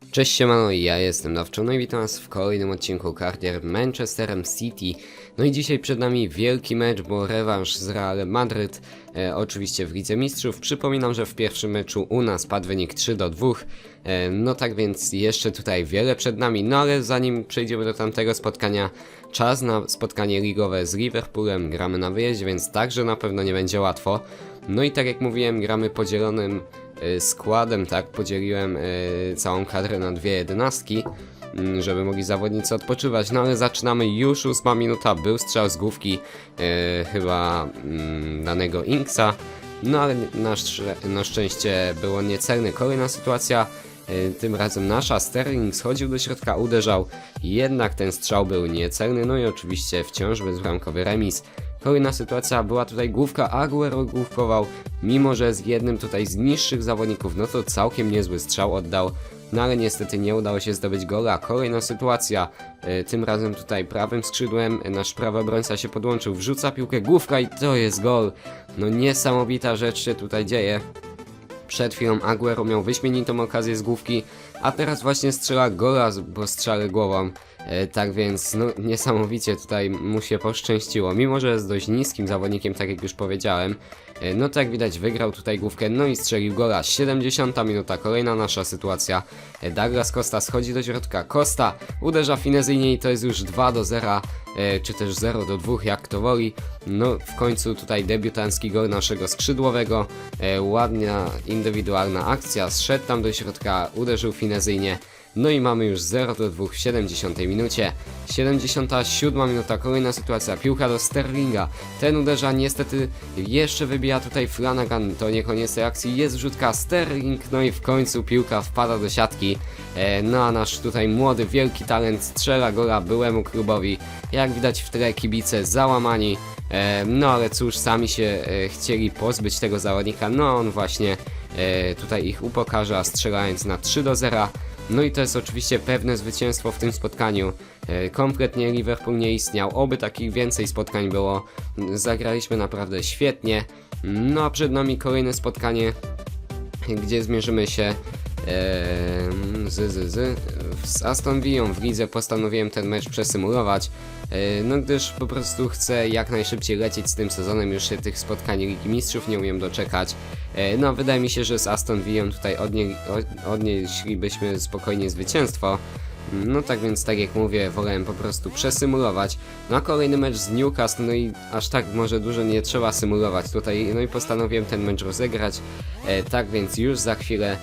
Cześć siemano, ja jestem Dawczo, no i witam was w kolejnym odcinku Cardier Manchesterem City. No i dzisiaj przed nami wielki mecz, bo rewanż z Realem Madryt, e, oczywiście w Lidze Mistrzów. Przypominam, że w pierwszym meczu u nas padł wynik 3 do 2. E, no tak więc jeszcze tutaj wiele przed nami, no ale zanim przejdziemy do tamtego spotkania, czas na spotkanie ligowe z Liverpoolem. Gramy na wyjeździe, więc także na pewno nie będzie łatwo. No i tak jak mówiłem, gramy podzielonym składem, tak? Podzieliłem y, całą kadrę na dwie jedenastki, mm, żeby mogli zawodnicy odpoczywać. No ale zaczynamy już ósma minuta, był strzał z główki y, chyba mm, danego Inksa. No ale na, szczę- na szczęście było niecelny. Kolejna sytuacja, tym razem nasza. Sterling schodził do środka, uderzał, jednak ten strzał był niecelny. No i oczywiście wciąż bezbramkowy remis. Kolejna sytuacja była tutaj główka, Aguero główkował, mimo że z jednym tutaj z niższych zawodników, no to całkiem niezły strzał oddał, no ale niestety nie udało się zdobyć gola. Kolejna sytuacja, e, tym razem tutaj prawym skrzydłem nasz prawy obrońca się podłączył, wrzuca piłkę, główka i to jest gol. No niesamowita rzecz się tutaj dzieje. Przed chwilą Aguero miał wyśmienitą okazję z główki, a teraz właśnie strzela gola, bo strzale głową. E, tak więc, no niesamowicie tutaj mu się poszczęściło. Mimo, że jest dość niskim zawodnikiem, tak jak już powiedziałem, e, no tak widać wygrał tutaj główkę, no i strzelił gola. 70 minuta, kolejna nasza sytuacja. E, Douglas Costa schodzi do środka, Costa uderza finezyjnie i to jest już 2 do 0, e, czy też 0 do 2, jak to woli. No w końcu tutaj debiutancki gol naszego skrzydłowego, ładna indywidualna akcja, zszedł tam do środka, uderzył finezyjnie. No i mamy już 0 do 2 w 70 minucie. 77 minuta, kolejna sytuacja, piłka do Sterlinga. Ten uderza, niestety jeszcze wybija tutaj Flanagan, to nie koniec tej akcji, jest wrzutka Sterling, no i w końcu piłka wpada do siatki. E, no a nasz tutaj młody, wielki talent strzela gola byłemu klubowi. Jak widać w tle kibice załamani. No ale cóż, sami się e, chcieli pozbyć tego zawodnika, no on właśnie e, tutaj ich upokarza, strzelając na 3 do 0. No i to jest oczywiście pewne zwycięstwo w tym spotkaniu. E, Kompletnie Liverpool nie istniał, oby takich więcej spotkań było. Zagraliśmy naprawdę świetnie. No a przed nami kolejne spotkanie, gdzie zmierzymy się z, z, z, z Aston Villą w lidze. Postanowiłem ten mecz przesymulować, e, no gdyż po prostu chcę jak najszybciej lecieć z tym sezonem. Już się tych spotkań Ligi Mistrzów nie umiem doczekać. E, No, wydaje mi się, że z Aston Villą tutaj odnie, odnieślibyśmy spokojnie zwycięstwo. No tak więc, tak jak mówię, wolałem po prostu przesymulować. No a kolejny mecz z Newcastle, no i aż tak może dużo nie trzeba symulować tutaj. No i postanowiłem ten mecz rozegrać. E, tak więc już za chwilę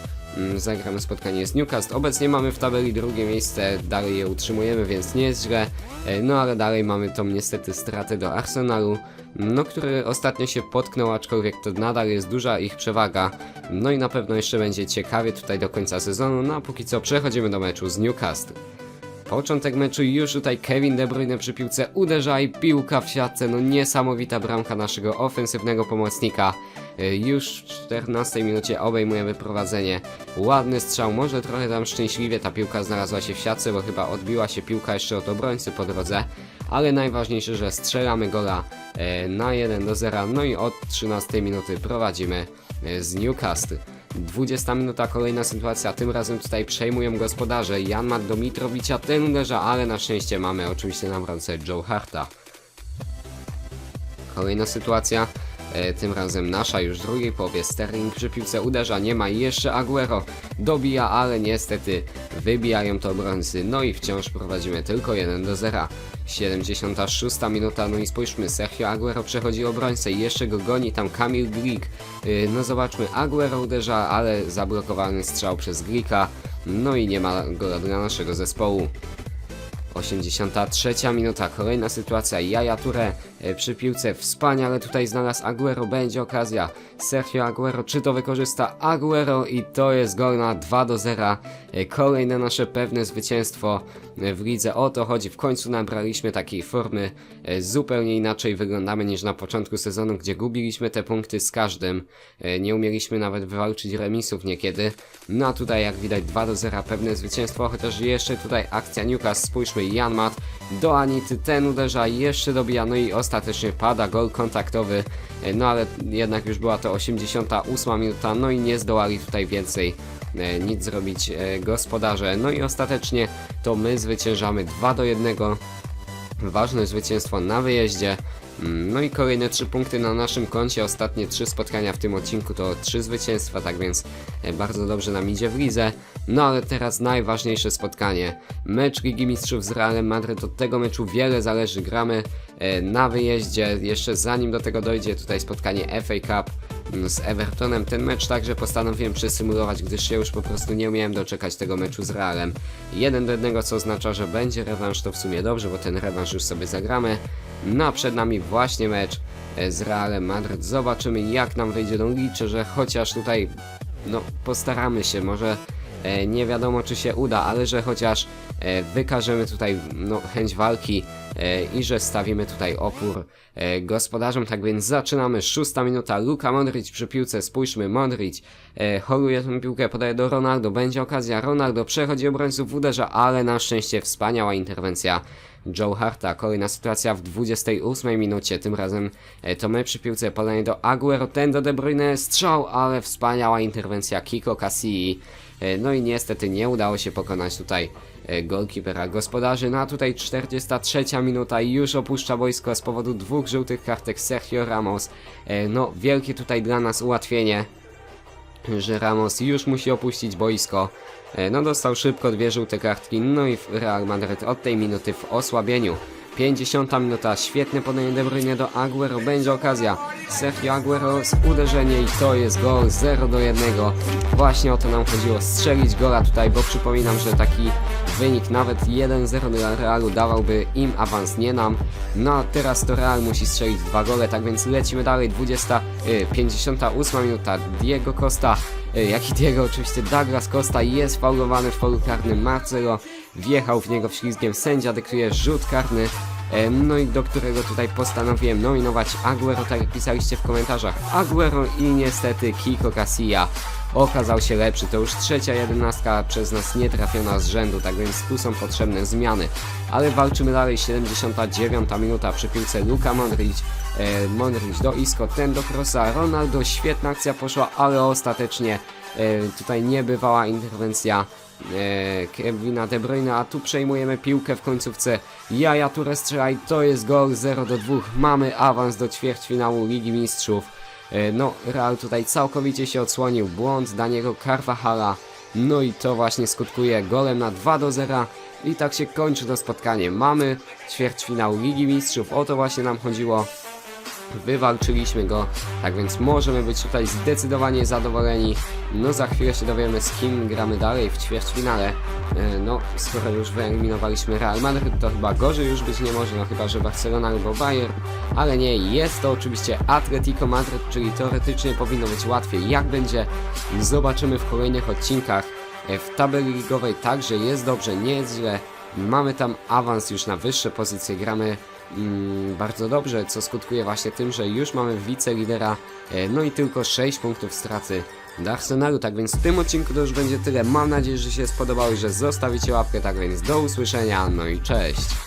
zagramy spotkanie z Newcastle. Obecnie mamy w tabeli drugie miejsce, dalej je utrzymujemy, więc nie jest źle. E, no ale dalej mamy tą niestety stratę do Arsenalu, no który ostatnio się potknął, aczkolwiek to nadal jest duża ich przewaga. No i na pewno jeszcze będzie ciekawie tutaj do końca sezonu, no a póki co przechodzimy do meczu z Newcastle. Początek meczu już tutaj Kevin De Bruyne przy piłce uderza i piłka w siatce, no niesamowita bramka naszego ofensywnego pomocnika. Już w 14 minucie obejmujemy prowadzenie. Ładny strzał, może trochę tam szczęśliwie ta piłka znalazła się w siatce, bo chyba odbiła się piłka jeszcze od obrońcy po drodze. Ale najważniejsze, że strzelamy gola e, na 1 do 0, no i od 13 minuty prowadzimy e, z Newcastle. 20 minuta, kolejna sytuacja, tym razem tutaj przejmują gospodarze. Jan ma Domitrowicza, ten uderza, ale na szczęście mamy oczywiście na bramce Joe Harta. Kolejna sytuacja, tym razem nasza już w drugiej połowie. Sterling przy piłce uderza, nie ma jeszcze Aguero dobija, ale niestety wybijają to obrońcy. No i wciąż prowadzimy tylko 1 do 0. 76 minuta, no i spójrzmy, Sergio Aguero przechodzi obrońcę i jeszcze go goni tam Kamil Glik. Yy, No zobaczmy, Aguero uderza, ale zablokowany strzał przez Glika. No i nie ma gola dla naszego zespołu. 83 minuta, kolejna sytuacja, Jaja Touré e, przy piłce, wspaniale. Tutaj znalazł Aguero, będzie okazja, Sergio Aguero, czy to wykorzysta Aguero? I to jest gol na 2 do 0, E, kolejne nasze pewne zwycięstwo e, w lidze, o to chodzi, w końcu nabraliśmy takiej formy, e, zupełnie inaczej wyglądamy niż na początku sezonu, gdzie gubiliśmy te punkty z każdym, nie umieliśmy nawet wywalczyć remisów niekiedy, no a tutaj jak widać 2 do 0 pewne zwycięstwo, chociaż jeszcze tutaj akcja Newcastle, spójrzmy, Jan Mat do Anity, ten uderza, jeszcze dobija, no i ostatecznie pada gol kontaktowy, e, no ale jednak już była to 88 minuta, no i nie zdołali tutaj więcej e, nic zrobić e, gospodarze, no i ostatecznie to my zwyciężamy 2 do 1, ważne zwycięstwo na wyjeździe. Mm, No i kolejne 3 punkty na naszym koncie. Ostatnie 3 spotkania w tym odcinku to 3 zwycięstwa, tak więc e, bardzo dobrze nam idzie w lidze. No ale teraz najważniejsze spotkanie. Mecz Ligi Mistrzów z Realem Madryt. Od tego meczu wiele zależy. Gramy e, na wyjeździe. Jeszcze zanim do tego dojdzie, tutaj spotkanie FA Cup z Evertonem. Ten mecz także postanowiłem przesymulować, gdyż ja już po prostu nie umiałem doczekać tego meczu z Realem. Jeden do jednego, co oznacza, że będzie rewanż, to w sumie dobrze, bo ten rewanż już sobie zagramy. No a przed nami właśnie mecz e, z Realem Madryt. Zobaczymy jak nam wyjdzie. No liczę, że chociaż tutaj no postaramy się, może nie wiadomo czy się uda, ale że chociaż e, wykażemy tutaj no, chęć walki e, i że stawimy tutaj opór e, gospodarzom. Tak więc zaczynamy. Szósta minuta. Luka Modric przy piłce. Spójrzmy. Modric e, holuje tę piłkę, podaje do Ronaldo. Będzie okazja. Ronaldo przechodzi obrońców, uderza, ale na szczęście wspaniała interwencja Joe Harta. Kolejna sytuacja w 28 minucie. Tym razem e, to my przy piłce podanie do Aguero, ten do De Bruyne, strzał, ale wspaniała interwencja Kiko Casilli. E, No i niestety nie udało się pokonać tutaj e, golkipera gospodarzy. No a tutaj 43 minuta i już opuszcza boisko z powodu dwóch żółtych kartek Sergio Ramos. E, No wielkie tutaj dla nas ułatwienie że Ramos już musi opuścić boisko. No dostał szybko dwie żółte kartki, no i Real Madrid od tej minuty w osłabieniu. 50 minuta, świetne podanie De Bruyne do Aguero, będzie okazja. Sergio Aguero z uderzenie i to jest gol 0 do 1. Właśnie o to nam chodziło, strzelić gola tutaj, bo przypominam, że taki wynik nawet 1-0 dla Realu dawałby im awans, nie nam. No a teraz to Real musi strzelić dwa gole, tak więc lecimy dalej, 20, y, 58 minuta, Diego Costa, y, jak i Diego oczywiście Douglas Costa jest faulowany w polu karnym, Marcelo wjechał w niego wślizgiem, sędzia dyktuje rzut karny, no i do którego tutaj postanowiłem nominować Aguero, tak jak pisaliście w komentarzach, Aguero i niestety Kiko Casilla okazał się lepszy. To już trzecia jedenastka przez nas nie trafiona z rzędu, tak więc tu są potrzebne zmiany. Ale walczymy dalej, 79 minuta przy piłce Luka Modric. E, Modric do Isco, ten do Krosa, Ronaldo, świetna akcja poszła, ale ostatecznie e, tutaj niebywała interwencja Kevina De Bruyne, a tu przejmujemy piłkę w końcówce. Jaja Toure strzela i to jest gol 0 do 2. Mamy awans do ćwierćfinału Ligi Mistrzów. E, No, Real tutaj całkowicie się odsłonił. Błąd Daniego Carvajala. No i to właśnie skutkuje golem na 2 do 0. I tak się kończy to spotkanie. Mamy ćwierćfinał Ligi Mistrzów. O to właśnie nam chodziło. Wywalczyliśmy go, tak więc możemy być tutaj zdecydowanie zadowoleni. No za chwilę się dowiemy z kim gramy dalej w ćwierćfinale. E, No, skoro już wyeliminowaliśmy Real Madrid, to chyba gorzej już być nie może, no chyba, że Barcelona albo Bayern. Ale nie, jest to oczywiście Atletico Madrid, czyli teoretycznie powinno być łatwiej. Jak będzie, zobaczymy w kolejnych odcinkach. E, W tabeli ligowej także jest dobrze, nie jest źle. Mamy tam awans już na wyższe pozycje, gramy bardzo dobrze, co skutkuje właśnie tym, że już mamy wicelidera, e, no i tylko 6 punktów straty do Arsenalu, tak więc w tym odcinku to już będzie tyle. Mam nadzieję, że się spodobało i że zostawicie łapkę, tak więc do usłyszenia, no i cześć!